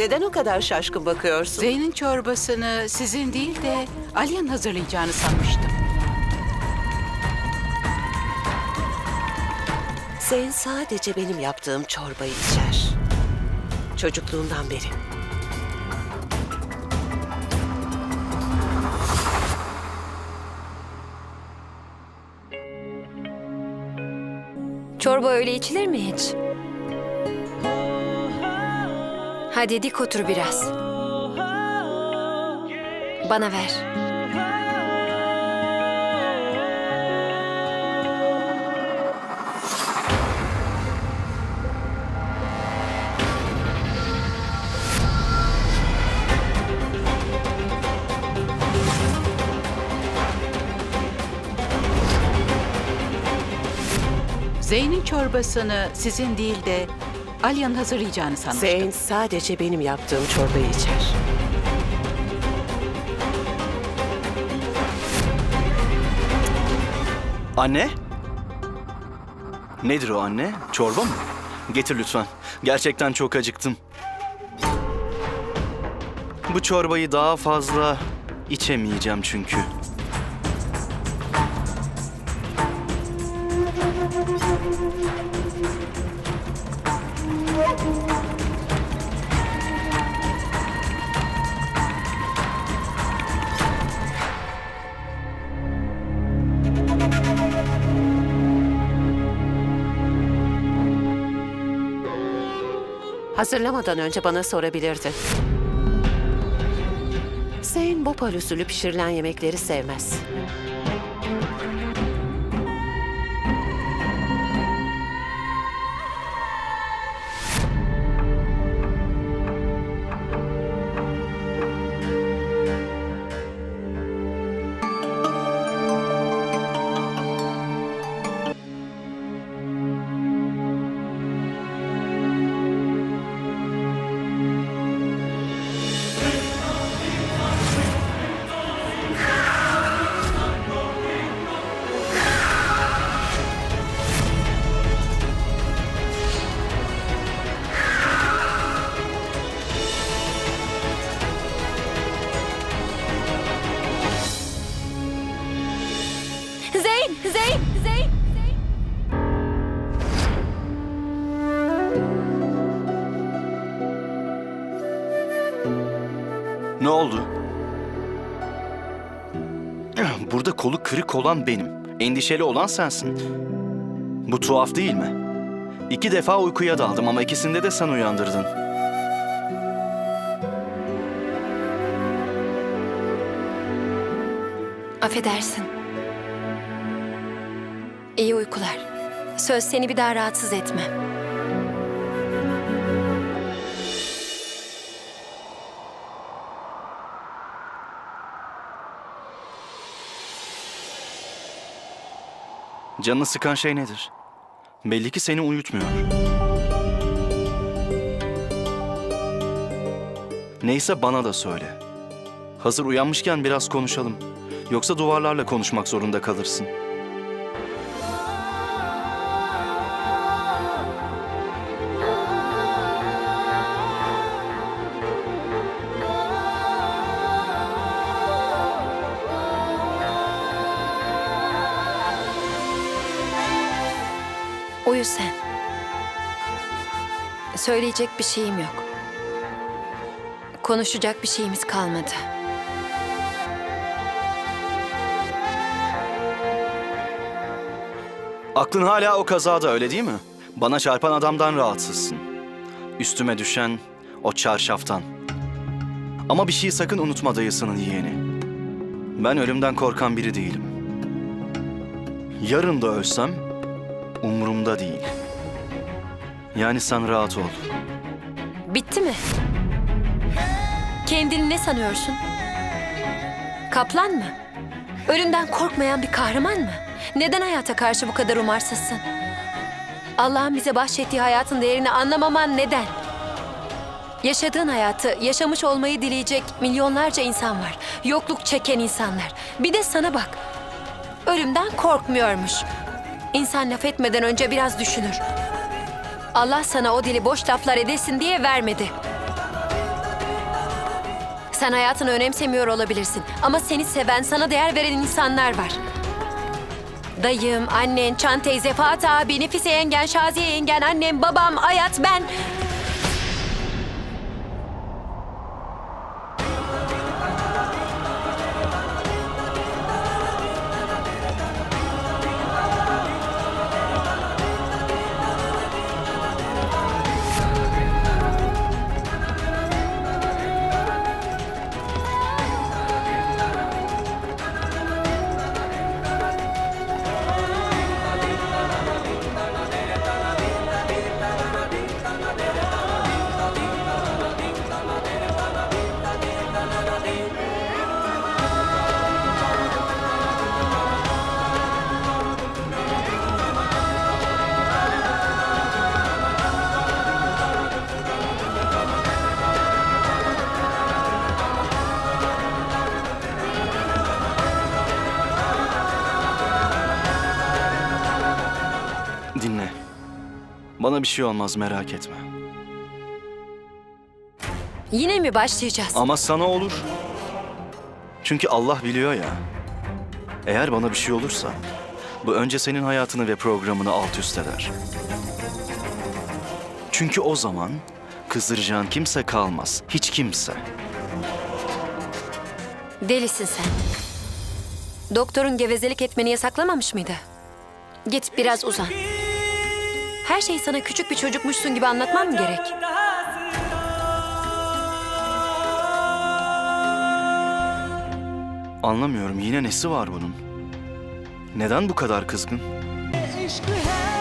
Neden o kadar şaşkın bakıyorsun? Zeyn'in çorbasını sizin değil de Ali'nin hazırlayacağını sanmıştım. Zeyn sadece benim yaptığım çorbayı içer. Çocukluğundan beri. Çorba öyle içilir mi hiç? Hadi dik otur biraz. Bana ver. Zeyn'in çorbasını sizin değil de Ali'nin hazırlayacağını sanmıştım. Zeyn sadece benim yaptığım çorbayı içer. Anne? Nedir o anne? Çorba mı? Getir lütfen. Gerçekten çok acıktım. Bu çorbayı daha fazla içemeyeceğim çünkü. Hazırlamadan önce bana sorabilirdin. Zeyn Bhopal usulü pişirilen yemekleri sevmez. Zeyn, Zeyn, Zeyn. Ne oldu? Burada kolu kırık olan benim. Endişeli olan sensin. Bu tuhaf değil mi? İki defa uykuya daldım ama ikisinde de sen uyandırdın. Affedersin. İyi uykular. Söz seni bir daha rahatsız etmem. Canını sıkan şey nedir? Belli ki seni uyutmuyor. Neyse bana da söyle. Hazır uyanmışken biraz konuşalım. Yoksa duvarlarla konuşmak zorunda kalırsın. Uyu sen. Söyleyecek bir şeyim yok. Konuşacak bir şeyimiz kalmadı. Aklın hala o kazada öyle değil mi? Bana çarpan adamdan rahatsızsın. Üstüme düşen o çarşaftan. Ama bir şeyi sakın unutma dayısının yeğeni. Ben ölümden korkan biri değilim. Yarın da ölsem umurumda değil. Yani sen rahat ol. Bitti mi? Kendini ne sanıyorsun? Kaplan mı? Ölümden korkmayan bir kahraman mı? Neden hayata karşı bu kadar umarsızsın? Allah'ın bize bahşettiği hayatın değerini anlamaman neden? Yaşadığın hayatı, yaşamış olmayı dileyecek milyonlarca insan var. Yokluk çeken insanlar. Bir de sana bak. Ölümden korkmuyormuş. İnsan laf etmeden önce biraz düşünür. Allah sana o dili boş laflar edesin diye vermedi. Sen hayatını önemsemiyor olabilirsin ama seni seven, sana değer veren insanlar var. Dayım, annen, Çan teyze, Fatih abi, Nefise yengen, Şaziye yengen, annem, babam, Hayat, ben. Bana bir şey olmaz merak etme. Yine mi başlayacağız? Ama sana olur. Çünkü Allah biliyor ya. Eğer bana bir şey olursa bu önce senin hayatını ve programını alt üst eder. Çünkü o zaman kızdıracağın kimse kalmaz. Hiç kimse. Delisin sen. Doktorun gevezelik etmeni yasaklamamış mıydı? Git biraz uzan. Her şeyi sana küçük bir çocukmuşsun gibi anlatmam mı gerek? Anlamıyorum yine nesi var bunun? Neden bu kadar kızgın? Eşkı her